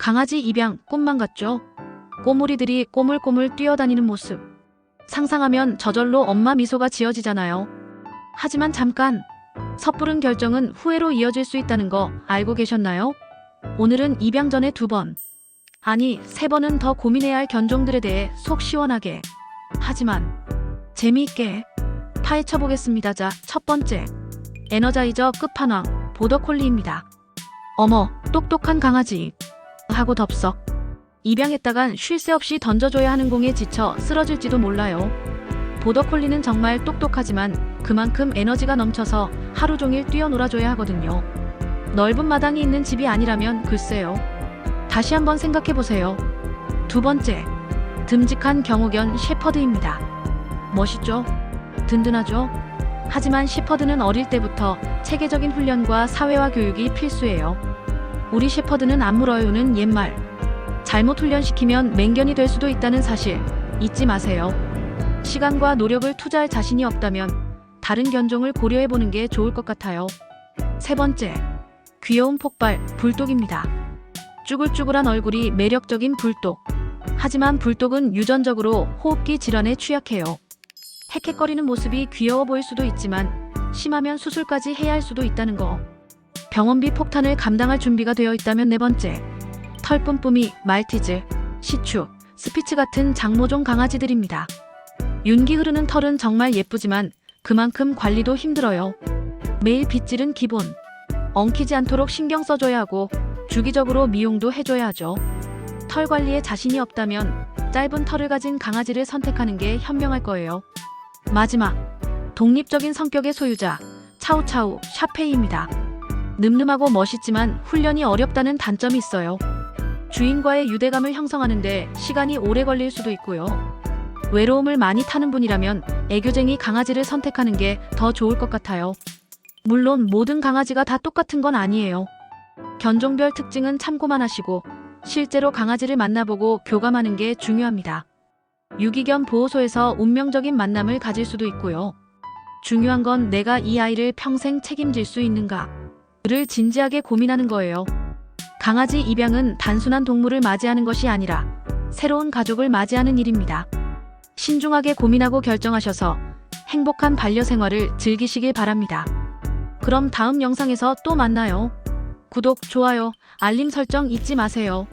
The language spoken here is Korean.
강아지 입양 꿈만 같죠? 꼬물이들이 꼬물꼬물 뛰어다니는 모습. 상상하면 저절로 엄마 미소가 지어지잖아요. 하지만 잠깐. 섣부른 결정은 후회로 이어질 수 있다는 거 알고 계셨나요? 오늘은 입양 전에 두 번. 아니, 세 번은 더 고민해야 할 견종들에 대해 속 시원하게. 하지만, 재미있게 파헤쳐 보겠습니다. 자, 첫 번째. 에너자이저 끝판왕, 보더콜리입니다. 어머, 똑똑한 강아지. 하고 덥석. 입양했다간 쉴 새 없이 던져줘야 하는 공에 지쳐 쓰러질지도 몰라요. 보더콜리는 정말 똑똑하지만 그만큼 에너지가 넘쳐서 하루 종일 뛰어놀아줘야 하거든요. 넓은 마당이 있는 집이 아니라면 글쎄요. 다시 한번 생각해보세요. 두 번째, 듬직한 경호견 셰퍼드입니다. 멋있죠? 든든하죠? 하지만 셰퍼드는 어릴 때부터 체계적인 훈련과 사회화 교육이 필수예요. 우리 셰퍼드는 안 물어요는 옛말. 잘못 훈련시키면 맹견이 될 수도 있다는 사실 잊지 마세요. 시간과 노력을 투자할 자신이 없다면 다른 견종을 고려해 보는 게 좋을 것 같아요. 세 번째, 귀여운 폭발 불독입니다. 쭈글쭈글한 얼굴이 매력적인 불독. 하지만 불독은 유전적으로 호흡기 질환에 취약해요. 헥헥거리는 모습이 귀여워 보일 수도 있지만 심하면 수술까지 해야 할 수도 있다는 거. 병원비 폭탄을 감당할 준비가 되어 있다면 네 번째, 털 뿜뿜이 말티즈, 시추, 스피츠 같은 장모종 강아지들입니다. 윤기 흐르는 털은 정말 예쁘지만 그만큼 관리도 힘들어요. 매일 빗질은 기본. 엉키지 않도록 신경 써줘야 하고 주기적으로 미용도 해줘야 하죠. 털 관리에 자신이 없다면 짧은 털을 가진 강아지를 선택하는 게 현명할 거예요. 마지막, 독립적인 성격의 소유자, 차우차우 샤페이입니다. 늠름하고 멋있지만 훈련이 어렵다는 단점이 있어요. 주인과의 유대감을 형성하는데 시간이 오래 걸릴 수도 있고요. 외로움을 많이 타는 분이라면 애교쟁이 강아지를 선택하는 게 더 좋을 것 같아요. 물론 모든 강아지가 다 똑같은 건 아니에요. 견종별 특징은 참고만 하시고 실제로 강아지를 만나보고 교감하는 게 중요합니다. 유기견 보호소에서 운명적인 만남을 가질 수도 있고요. 중요한 건 내가 이 아이를 평생 책임질 수 있는가 를 진지하게 고민하는 거예요. 강아지 입양은 단순한 동물을 맞이하는 것이 아니라 새로운 가족을 맞이하는 일입니다. 신중하게 고민하고 결정하셔서 행복한 반려 생활을 즐기시길 바랍니다. 그럼 다음 영상에서 또 만나요. 구독, 좋아요, 알림 설정 잊지 마세요.